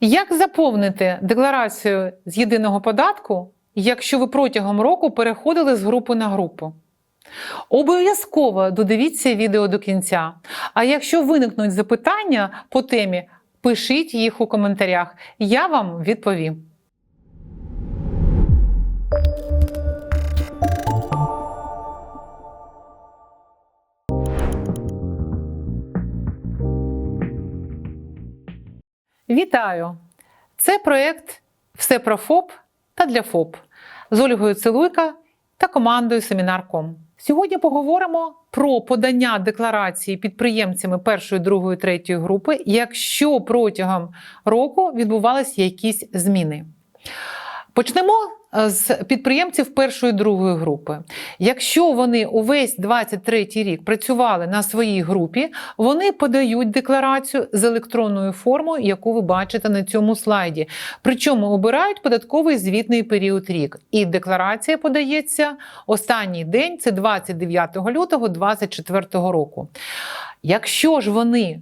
Як заповнити декларацію з єдиного податку, якщо ви протягом року переходили з групи на групу? Обов'язково додивіться відео до кінця. А якщо виникнуть запитання по темі, пишіть їх у коментарях. Я вам відповім. Вітаю! Це проєкт Все про ФОП та для ФОП з Ольгою Целуйка та командою Семінар.ком. Сьогодні поговоримо про подання декларації підприємцями першої, другої, третьої групи, якщо протягом року відбувалися якісь зміни. Почнемо з підприємців першої другої групи. Якщо вони увесь 23 рік працювали на своїй групі, вони подають декларацію з електронною формою, яку ви бачите на цьому слайді. Причому обирають податковий звітний період рік. І декларація подається останній день це 29 лютого 2024 року. Якщо ж вони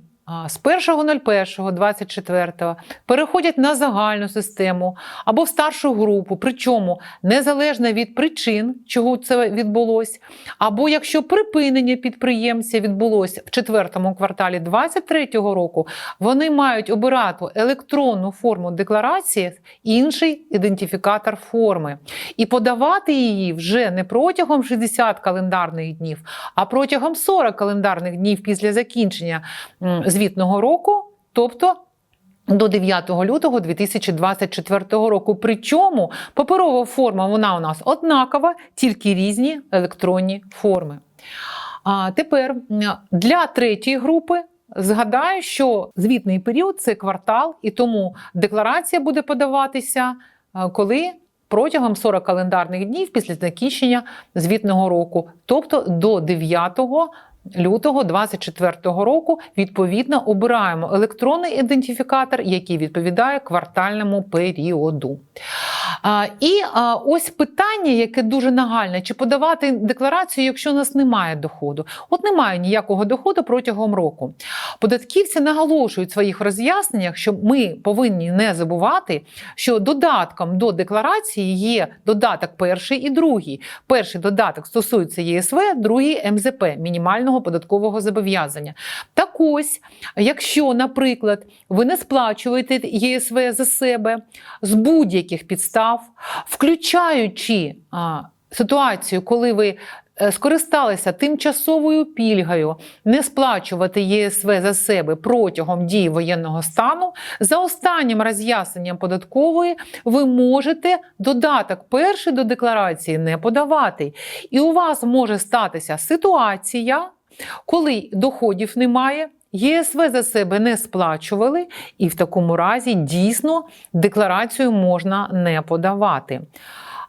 з 1.01.24 переходять на загальну систему або в старшу групу, причому незалежно від причин, чого це відбулося, або якщо припинення підприємця відбулося в четвертому кварталі 2023 року, вони мають обирати електронну форму декларації, інший ідентифікатор форми, і подавати її вже не протягом 60 календарних днів, а протягом 40 календарних днів після закінчення звітного року, тобто до 9 лютого 2024 року. Причому паперова форма вона у нас однакова, тільки різні електронні форми. А тепер для третьої групи. Згадаю, що звітний період це квартал, і тому декларація буде подаватися, е, коли протягом 40 календарних днів після закінчення звітного року, тобто до 9 лютого 2024 року, відповідно обираємо електронний ідентифікатор, який відповідає квартальному періоду. І ось питання, яке дуже нагальне: чи подавати декларацію, якщо у нас немає доходу? От немає ніякого доходу протягом року. Податківці наголошують в своїх роз'ясненнях, що ми повинні не забувати, що додатком до декларації є додаток перший і другий. Перший додаток стосується ЄСВ, другий МЗП мінімального податкового зобов'язання. Так ось, якщо, наприклад, ви не сплачуєте ЄСВ за себе з будь-яких підстав, включаючи а, ситуацію, коли ви е, скористалися тимчасовою пільгою не сплачувати ЄСВ за себе протягом дії воєнного стану, за останнім роз'ясненням податкової ви можете додаток перший до декларації не подавати. І у вас може статися ситуація, коли доходів немає. ЄСВ за себе не сплачували, і в такому разі дійсно декларацію можна не подавати.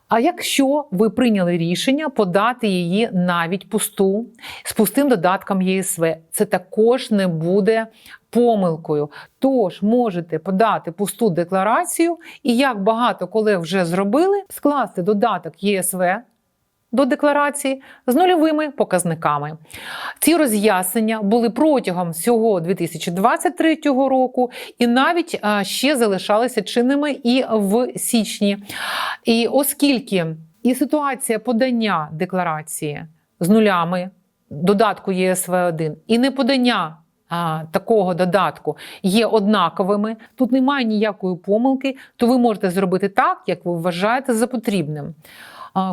А якщо ви прийняли рішення подати її навіть пусту з пустим додатком ЄСВ, це також не буде помилкою. Тож можете подати пусту декларацію, і як багато колег вже зробили, скласти додаток ЄСВ до декларації з нульовими показниками. Ці роз'яснення були протягом всього 2023 року, і навіть ще залишалися чинними і в січні. І оскільки і ситуація подання декларації з нулями додатку ЄСВ1 і неподання а, такого додатку є однаковими, тут немає ніякої помилки, то ви можете зробити так, як ви вважаєте за потрібним.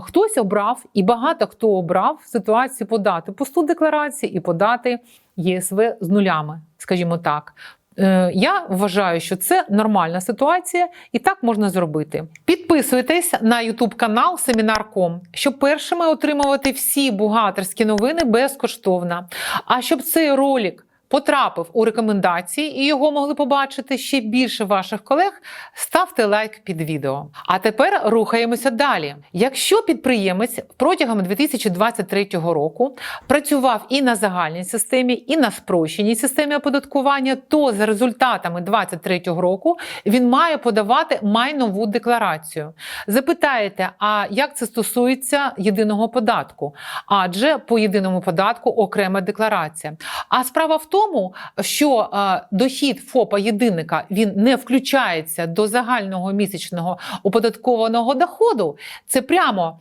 Хтось обрав, і багато хто обрав ситуацію подати пусту декларацію і подати ЄСВ з нулями, скажімо так. Е, Я вважаю, що це нормальна ситуація, і так можна зробити. Підписуйтесь на YouTube канал Семінар.ком, щоб першими отримувати всі бухгалтерські новини безкоштовно. А щоб цей ролик потрапив у рекомендації і його могли побачити ще більше ваших колег, ставте лайк під відео. А тепер рухаємося далі. Якщо підприємець протягом 2023 року працював і на загальній системі, і на спрощеній системі оподаткування, то за результатами 2023 року він має подавати майнову декларацію. Запитаєте, а як це стосується єдиного податку? Адже по єдиному податку окрема декларація. А справа в тому, тому, що е, дохід ФОПа єдинника він не включається до загального місячного оподаткованого доходу. Це прямо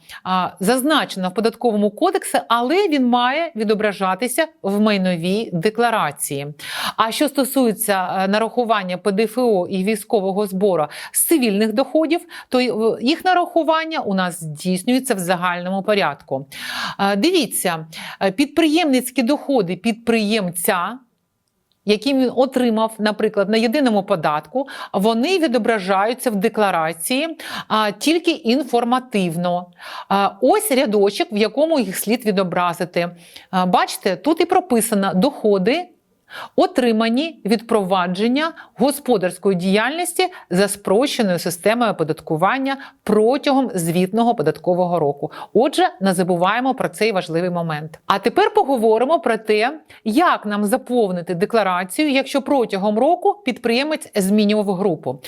зазначено в податковому кодексі, але він має відображатися в майновій декларації. А що стосується е, нарахування ПДФО і військового збору з цивільних доходів, то е, їх нарахування у нас здійснюється в загальному порядку. Дивіться, підприємницькі доходи підприємця. Які він отримав, наприклад, на єдиному податку, вони відображаються в декларації а, тільки інформативно. А, ось рядочок, в якому їх слід відобразити. А, бачите, тут і прописано доходи, отримані від провадження господарської діяльності за спрощеною системою оподаткування протягом звітного податкового року. Отже, не забуваємо про цей важливий момент. А тепер поговоримо про те, як нам заповнити декларацію, якщо протягом року підприємець змінював групу.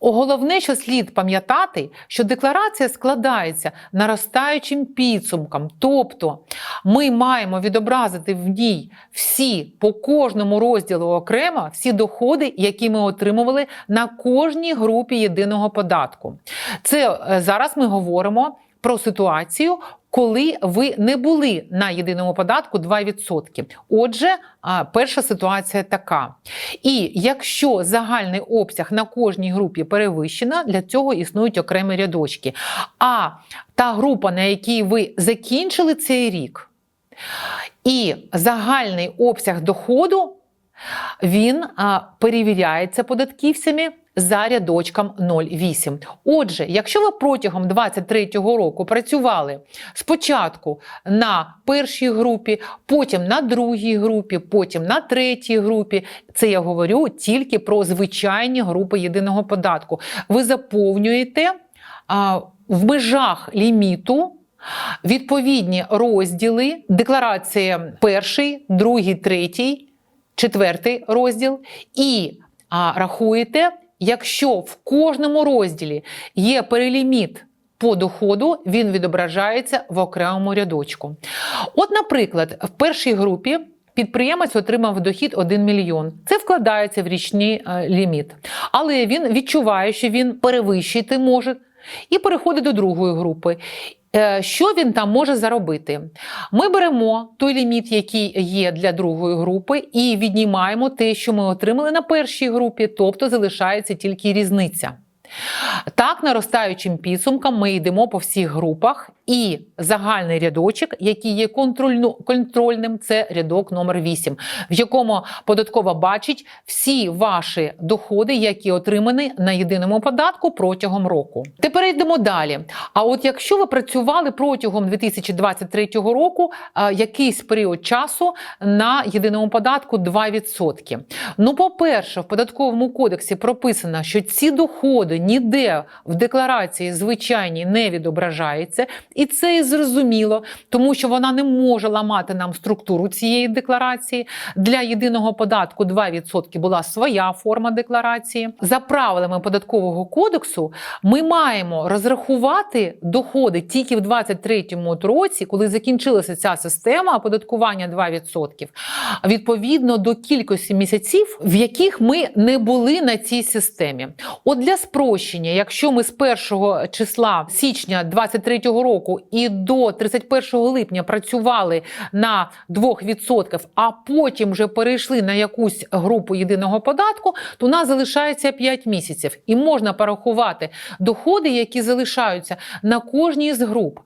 Головне, що слід пам'ятати, що декларація складається наростаючим підсумком, тобто ми маємо відобразити в ній всі по кожному розділу окремо всі доходи, які ми отримували на кожній групі єдиного податку. Це е, зараз ми говоримо про ситуацію. Коли ви не були на єдиному податку 2%. Отже, перша ситуація така. І якщо загальний обсяг на кожній групі перевищена, для цього існують окремі рядочки. А та група, на якій ви закінчили цей рік, і загальний обсяг доходу, він перевіряється податківцями за рядочком 0,8. Отже, якщо ви протягом 2023 року працювали спочатку на першій групі, потім на другій групі, потім на третій групі, це я говорю тільки про звичайні групи єдиного податку. Ви заповнюєте а, в межах ліміту. Відповідні розділи, декларація перший, другий, третій, четвертий розділ, і а, рахуєте, якщо в кожному розділі є переліміт по доходу, він відображається в окремому рядочку. От, наприклад, в першій групі. Підприємець отримав дохід 1 мільйон. Це вкладається в річний е, ліміт. Але він відчуває, що він перевищити може, і переходить до другої групи. Е, Що він там може заробити? Ми беремо той ліміт, який є для другої групи, і віднімаємо те, що ми отримали на першій групі, тобто залишається тільки різниця. Так, наростаючим підсумком ми йдемо по всіх групах, і загальний рядочок, який є контрольним, це рядок номер 8, в якому податкова бачить всі ваші доходи, які отримані на єдиному податку протягом року. Тепер йдемо далі. А от якщо ви працювали протягом 2023 року а, якийсь період часу на єдиному податку 2%. Ну, по-перше, в податковому кодексі прописано, що ці доходи ніде в декларації звичайній не відображаються. І це і зрозуміло, тому що вона не може ламати нам структуру цієї декларації. Для єдиного податку 2% була своя форма декларації. За правилами податкового кодексу ми маємо розрахувати доходи тільки в 2023 році, коли закінчилася ця система оподаткування 2%, відповідно до кількості місяців, в яких ми не були на цій системі. От для спрощення, якщо ми з 1 числа січня 2023 року і до 31 липня працювали на 2%, а потім вже перейшли на якусь групу єдиного податку, то у нас залишається 5 місяців. І можна порахувати доходи, які залишаються на кожній з груп.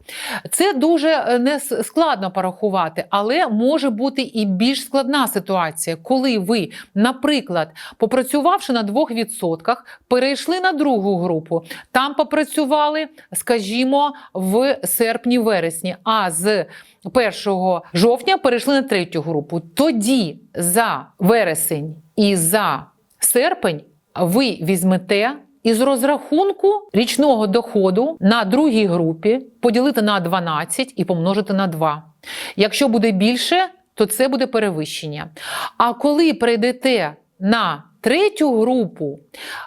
Це дуже е, не складно порахувати, але може бути і більш складна ситуація, коли ви, наприклад, попрацювавши на 2%, перейшли на другу групу, там попрацювали, скажімо, в серпні-вересні, а з 1 жовтня перейшли на третю групу. Тоді за вересень і за серпень ви візьмете із розрахунку річного доходу на другій групі поділити на 12 і помножити на 2. Якщо буде більше, то це буде перевищення. А коли прийдете на третю групу,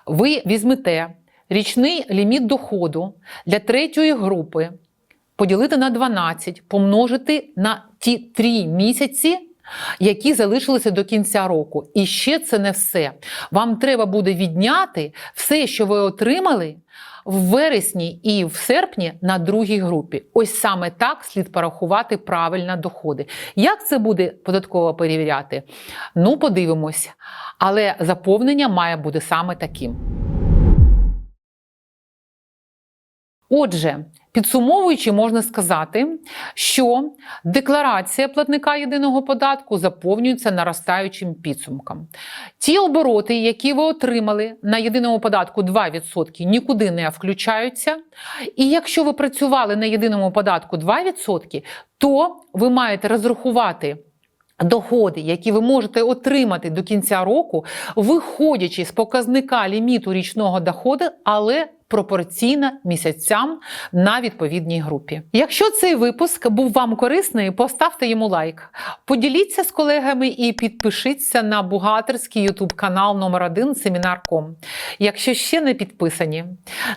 ви візьмете річний ліміт доходу для третьої групи, поділити на 12, помножити на ті 3 місяці які залишилися до кінця року. І ще це не все. Вам треба буде відняти все, що ви отримали в вересні і в серпні на другій групі. Ось саме так слід порахувати правильно доходи. Як це буде податково перевіряти? Ну, подивимось. Але заповнення має бути саме таким. Отже, підсумовуючи, можна сказати, що декларація платника єдиного податку заповнюється наростаючим підсумком. Ті обороти, які ви отримали на єдиному податку 2%, нікуди не включаються. І якщо ви працювали на єдиному податку 2%, то ви маєте розрахувати. Доходи, які ви можете отримати до кінця року, виходячи з показника ліміту річного доходу, але пропорційно місяцям на відповідній групі. Якщо цей випуск був вам корисний, поставте йому лайк, поділіться з колегами і підпишіться на бухгалтерський ютуб канал номер 1 Семінар.ком. Якщо ще не підписані,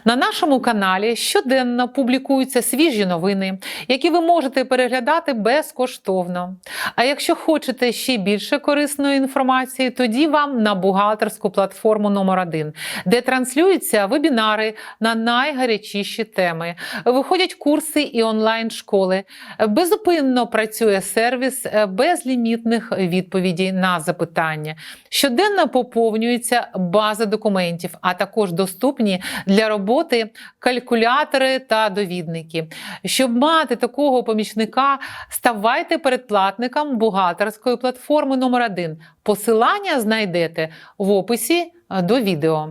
на нашому каналі щоденно публікуються свіжі новини, які ви можете переглядати безкоштовно. А якщо хочете ще більше корисної інформації, тоді вам на бухгалтерську платформу номер 1 де транслюються вебінари на найгарячіші теми, виходять курси і онлайн-школи. Безупинно працює сервіс е, безлімітних відповідей на запитання. Щоденно поповнюється база документів, а також доступні для роботи калькулятори та довідники. Щоб мати такого помічника, ставайте передплатником бухгалтерської платформи номер 1 Посилання знайдете в описі е, до відео.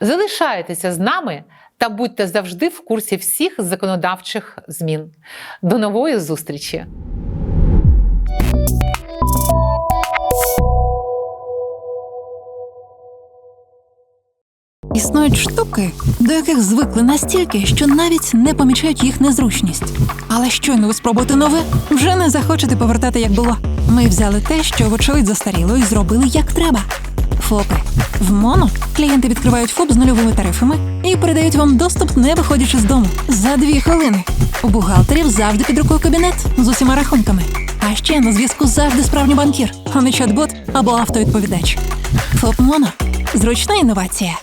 Залишайтеся з нами та будьте завжди в курсі всіх законодавчих змін. До нової зустрічі! Існують штуки, до яких звикли настільки, що навіть не помічають їх незручність. Але щойно ви спробуєте нове, вже не захочете повертати, як було. Ми взяли те, що вочевидь застаріло, і зробили як треба. ФОПи. В моно клієнти відкривають ФОП з нульовими тарифами і передають вам доступ, не виходячи з дому. За дві хвилини. У бухгалтерів завжди під рукою кабінет з усіма рахунками. А ще на зв'язку завжди справжній банкір, а не чат-бот або автовідповідач. ФОП Моно. Зручна інновація.